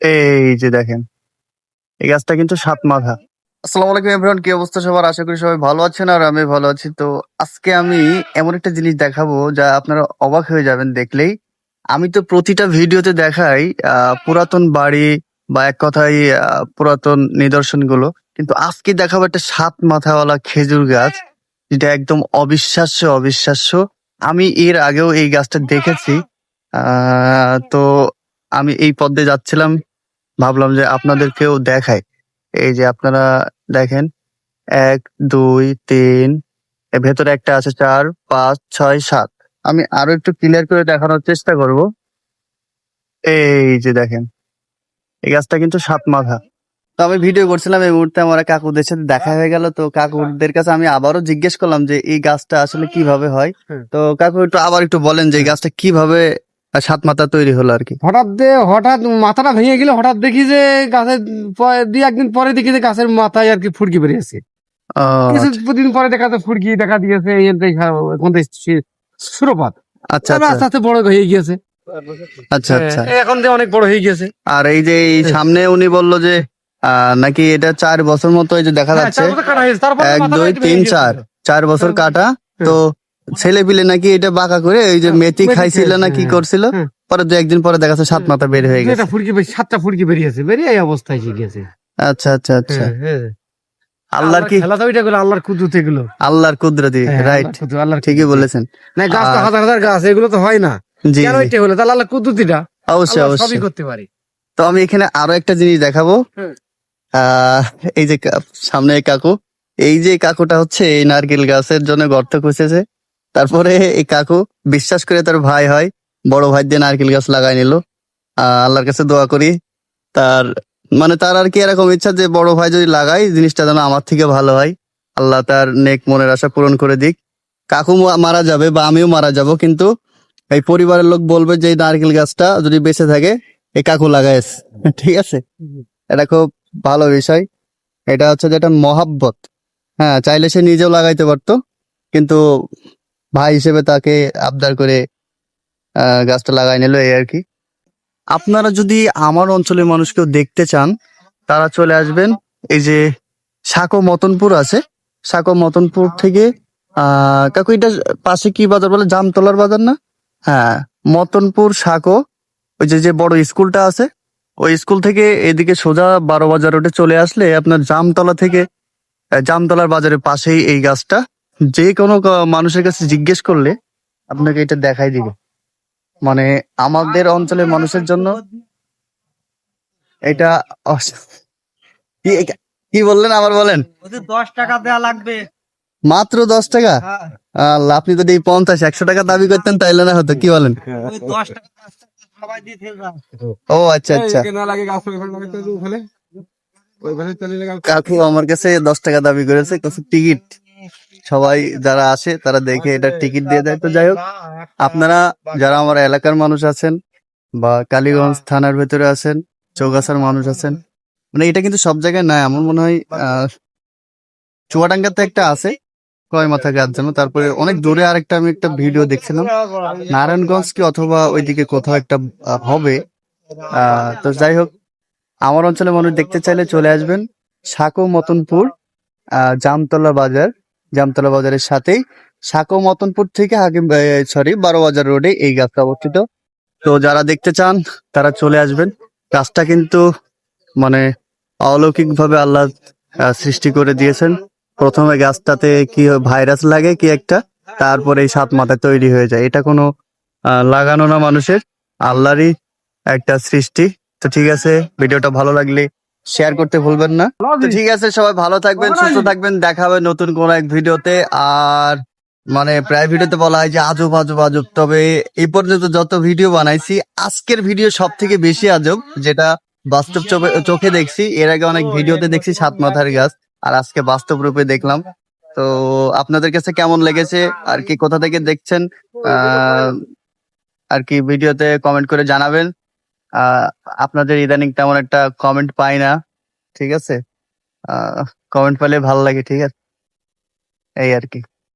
এই যে দেখেন, এই গাছটা কিন্তু সাত মাথা। আসসালামু আলাইকুম এভরিওয়ান কি অবস্থা সবার? আশা করি সবাই ভালো আছেন আর আমি ভালো আছি। তো আজকে আমি এমন একটা জিনিস দেখাবো যা আপনারা অবাক হয়ে যাবেন দেখলেই। আমি তো প্রতিটা ভিডিওতে দেখাই পুরাতন বাড়ি বা এক কথায় পুরাতন নিদর্শনগুলো। কিন্তু আজকে দেখাবো একটা সাত মাথাওয়ালা খেজুর গাছ, যেটা একদম অবিশ্বাস্য অবিশ্বাস্য। আমি এর আগেও এই গাছটা দেখেছি। তো আমি এই পদ্মে যাচ্ছিলাম। ভাবলাম যে আপনাদেরকেও দেখাই। এই যে আপনারা দেখেন এক দুই তিন এর ভেতরে একটা আছে চার পাঁচ ছয় সাত। আমি আরও একটু ক্লিয়ার করে দেখানোর চেষ্টা করব। এই যে দেখেন এই গাছটা কিন্তু সাত মাথা। তো আমি ভিডিও করছিলাম এই মুহূর্তে আমার কাকুদের সাথে দেখা হয়ে গেল। তো কাকুদের কাছে আমি আবারও জিজ্ঞেস করলাম যে এই গাছটা আসলে কীভাবে হয়? তো কাকু একটু আবার একটু বলেন যে এই গাছটা কীভাবে আহ, সাত মাথা তৈরি হলো আর কি। হঠাৎ হঠাৎ মাথাটা ভেঙে গেল হঠাৎ দেখি যে গাছের দুই একদিন পরে দেখি যে গাছের মাথায় আর কি ফুটকি বেরিয়েছে কিছুদিন পরে দেখা যাচ্ছে ফুটকি দেখা দিয়েছে সুরপাত। আচ্ছা আচ্ছা। আস্তে আস্তে বড় হয়ে গিয়েছে। আচ্ছা আচ্ছা। হ্যাঁ, এখন যে অনেক বড় হয়ে গিয়েছে। আর এই যে এই সামনে উনি বলল যে আহ, নাকি এটা চার বছর মতো এই যে দেখা হ্যাঁ, যাচ্ছে। এক, দুই, তিন, চার। চার বছর কাটা। তো ছেলে পিলে নাকি এটা বাঁকা করে এই যে হ্যাঁ, মেথি খাইছিল না কি করছিল হ্যাঁ। পরে দু একদিন পরে দেখা যাচ্ছে সাত মাথা বের হয়ে গেছে। বেরিয়ে- সাতটা ফুটকি বেরিয়েছে বেরিয়ে এই অবস্থায় গিয়েছে আচ্ছা আচ্ছা আচ্ছা। হ্যাঁ, হ্যাঁ। আল্লাহর কি খেলা তো আল্লাহর কুদরত এগুলো। আল্লাহর কুদরতি হ্যাঁ, রাইট আল্লাহর ঠিকই বলেছেন। না গাছ তো হাজার হাজার গাছ এগুলো তো হয় না। জি কেন এটা হলো? তাহলে আল্লাহ কুদরতিটা অবশ্যই আল্লাহ সবই অবশ্যই। করতে পারি। তো আমি এখানে আরও একটা জিনিস দেখাবো। আহ এই যে সামনে কাকু এই যে কাকুটা হচ্ছে এই নারকেল গাছের জন্য গর্ত খুঁজেছে তারপরে এই কাকু বিশ্বাস করে তার ভাই হয়, বড় ভাই দিয়ে নারকেল গাছ লাগাই নিল। আল্লাহর কাছে দোয়া করি, তার মানে তার আর কি এরকম ইচ্ছা যে বড় ভাই যদি লাগাই জিনিসটা যেন আমার থেকে ভালো হয়। আল্লাহ তার নেক মনের আশা পূরণ করে দিক। কাকু মারা যাবে বা আমিও মারা যাব, কিন্তু এই পরিবারের লোক বলবে যে নারকেল গাছটা যদি বেঁচে থাকে, এই কাকু লাগাইছে ঠিক আছে? এটা খুব ভালো বিষয়। এটা হচ্ছে যেটা মহাব্বত। হ্যাঁ চাইলে সে নিজেও লাগাইতে পারতো, কিন্তু ভাই হিসেবে তাকে আবদার করে গাছটা লাগাই নিল এই আর কি আপনারা যদি আমার অঞ্চলের মানুষকেও দেখতে চান, তারা চলে আসবেন। এই যে সাকো মতনপুর আছে। সাকো মতনপুর থেকে কাকু এটা পাশে কি বাজার বলে? জামতলার বাজার না? হ্যাঁ মতনপুর সাকো ওই যে যে বড় স্কুলটা আছে, ওই স্কুল থেকে এদিকে সোজা বারো বাজার রোডে চলে আসলে আপনার জামতলা থেকে জামতলার বাজারের পাশেই এই গাছটা। যে কোনো মানুষের কাছে জিজ্ঞেস করলে আপনাকে এটা দেখাই দিবে। মানে আমাদের অঞ্চলের মানুষের জন্য এটা কি বললেন আবার বলেন? দশ টাকা দেয়া লাগবে। মাত্র দশ টাকা? আল্লাহ, আপনি যদি এই পঞ্চাশ একশো টাকা দাবি করতেন তাইলে না হতো কি বলেন? ও আচ্ছা আচ্ছা। কাকু আমার কাছে দশ টাকা দাবি করেছে কিছু টিকিট। সবাই যারা আসে তারা দেখে এটা টিকিট দিয়ে দেয়। তো যাই হোক আপনারা যারা আমার এলাকার মানুষ আছেন বা কালীগঞ্জ থানার ভেতরে আছেন চৌগাছার মানুষ আছেন মানে এটা কিন্তু সব জায়গায় নাই। আমার মনে হয় আহ চুয়াডাঙ্গাতে একটা আছে কয় মাথা গাছ যেন। তারপরে অনেক দূরে আরেকটা আমি একটা ভিডিও দেখছিলাম। নারায়ণগঞ্জ কি অথবা ওইদিকে কোথাও একটা হবে। আহ, তো যাই হোক আমার অঞ্চলে মানুষ দেখতে চাইলে চলে আসবেন। সাকো মতনপুর আহ, জামতলা বাজার। জামতলা বাজারের সাথেই সাকো মতনপুর থেকে হাকিম সরি বারো বাজার রোডে এই গাছটা অবস্থিত। তো যারা দেখতে চান, তারা চলে আসবেন। গাছটা কিন্তু মানে অলৌকিক ভাবে আল্লাহ সৃষ্টি করে দিয়েছেন। প্রথমে গাছটাতে কি ভাইরাস লাগে কি একটা, তারপরে এই সাত মাথা তৈরি হয়ে যায়। এটা কোনো লাগানো না মানুষের, আল্লাহরই একটা সৃষ্টি। তো ঠিক আছে, ভিডিওটা ভালো লাগলে শেয়ার করতে ভুলবেন না। তো ঠিক আছে সবাই ভালো থাকবেন সুস্থ থাকবেন দেখা হবে নতুন কোন এক ভিডিওতে। আর মানে প্রায় ভিডিওতে বলা হয় যে আজব আজব আজব। তবে এই পর্যন্ত যত ভিডিও বানাইছি আজকের ভিডিও সব থেকে বেশি আজব যেটা বাস্তব চোখে- চোখে দেখছি। এর আগে অনেক ভিডিওতে দেখছি সাত মাথার গাছ আর আজকে বাস্তব রূপে দেখলাম। তো আপনাদের কাছে কেমন লেগেছে? আর কি কোথা থেকে দেখছেন? আহ, আর কি ভিডিওতে কমেন্ট করে জানাবেন। আপনাদের ইদানিং তেমন একটা কমেন্ট পাই না, ঠিক আছে? কমেন্ট পেলে ভালো লাগে, ঠিক আছে? এই আর কি।